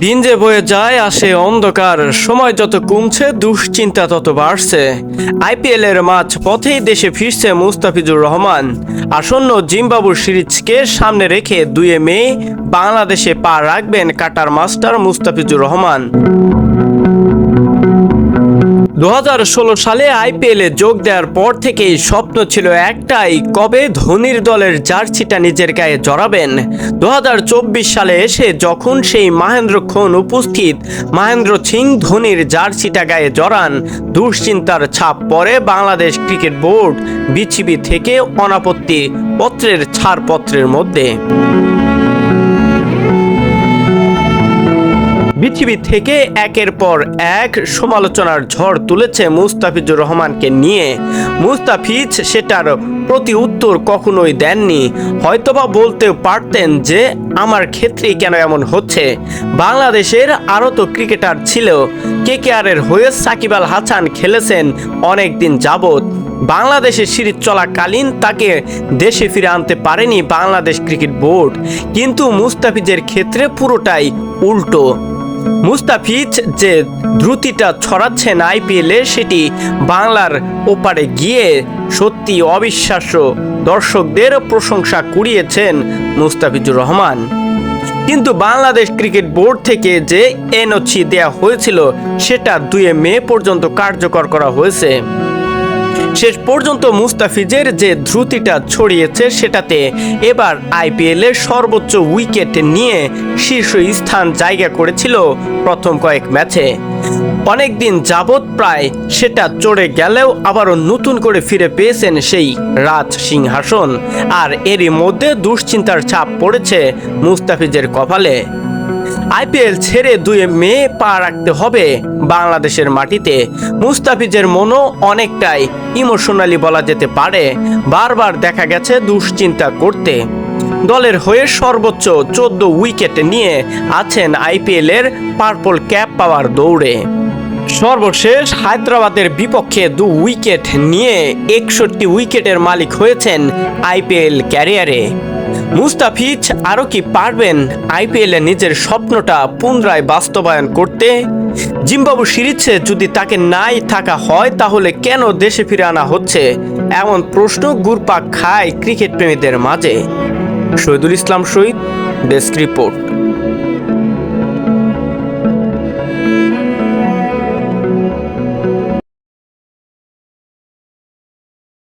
দিন যে বয়ে যায় আসে অন্ধকার, সময় যত কমছে, দুশ্চিন্তা তত বাড়ছে। আইপিএল এর মাছ পথেই দেশে ফিরছে মুস্তাফিজুর রহমান। আসন্ন জিম্বাবুর সিরিজকে সামনে রেখে দুয়ে মে বাংলাদেশে পা রাখবেন কাটার মাস্টার মুস্তাফিজুর রহমান। দু হাজার ষোলো সালে আইপিএলে যোগ দেওয়ার পর থেকেই স্বপ্ন ছিল একটাই, কবে ধোনির দলের জার্সিটা নিজের গায়ে জড়াবেন? দু হাজার চব্বিশ সালে এসে যখন সেই মহেন্দ্র খন উপস্থিত, মহেন্দ্র সিং ধোনির জার্সিটা গায়ে জড়ান, দুশ্চিন্তার ছাপ পড়ে বাংলাদেশ ক্রিকেট বোর্ড বিসিবি থেকে অনাপত্তি পত্রের ছাড়পত্রের মধ্যে। পৃথিবী থেকে একের পর এক সমালোচনার ঝড় তুলেছে মুস্তাফিজুর রহমানকে নিয়ে। মুস্তাফিজ সেটার প্রতি উত্তর কখনোই দেননি। হয়তোবা বলতেও পারতেন যে, আমার ক্ষেত্রে কেন এমন হচ্ছে? বাংলাদেশের আরও তো ক্রিকেটার ছিল। কেকেআরের হয়ে সাকিব আল হাসান খেলেছেন অনেক দিন যাবত বাংলাদেশের সিরিজ চলাকালীন তাকে দেশে ফিরে আনতে পারেনি বাংলাদেশ ক্রিকেট বোর্ড। কিন্তু মুস্তাফিজের ক্ষেত্রে পুরোটাই উল্টো। মুস্তাফিজ যে দ্রুতিটা ছড়াচ্ছেন আইপিএলে, সেটি বাংলার ওপারে গিয়ে সত্যি অবিশ্বাস্য দর্শকদের প্রশংসা কুড়িয়েছেন মুস্তাফিজুর রহমান। কিন্তু বাংলাদেশ ক্রিকেট বোর্ড থেকে যে এনওসি দেয়া হয়েছিল, সেটা দুয়ে মে পর্যন্ত কার্যকর করা হয়েছে। শেষ পর্যন্ত মুস্তাফিজের যে ধ্রুতিটা ছড়িয়েছে সেটাতে এবার আইপিএলের সর্বোচ্চ উইকেট নিয়ে শীর্ষ স্থান জায়গা করেছিল প্রথম কয়েক ম্যাচে। অনেকদিন যাবৎ প্রায় সেটা চড়ে গেলেও আবারও নতুন করে ফিরে পেয়েছেন সেই রাজ সিংহাসন। আর এরই মধ্যে দুশ্চিন্তার ছাপ পড়েছে মুস্তাফিজের কপালে। আইপিএল ছেড়ে দুয়ে মে পা রাখতে হবে বাংলাদেশের মাটিতে। মুস্তাফিজের মনও অনেকটাই ইমোশনালি বলা যেতে পারে, বারবার দেখা গেছে দুশ্চিন্তা করতে। দলের হয়ে সর্বোচ্চ চোদ্দ উইকেট নিয়ে আছেন আইপিএলের পার্পল ক্যাপ পাওয়ার দৌড়ে। সর্বশেষ হায়দ্রাবাদের বিপক্ষে দু উইকেট নিয়ে একষট্টি উইকেটের মালিক হয়েছেন আইপিএল ক্যারিয়ারে। মুস্তাফিজ আরও কি পারবেন? আইপিএলে নিজের স্বপ্নটা পুনরায় বাস্তবায়ন করতে? জিম্বাবু সিরিজে যদি তাকে নাই থাকা হয়, তাহলে কেন দেশে ফিরে আনা হচ্ছে? এমন প্রশ্ন গুরপাক খায় ক্রিকেট প্রেমীদের মাঝে। Shahidul Islam Shahid, desk report.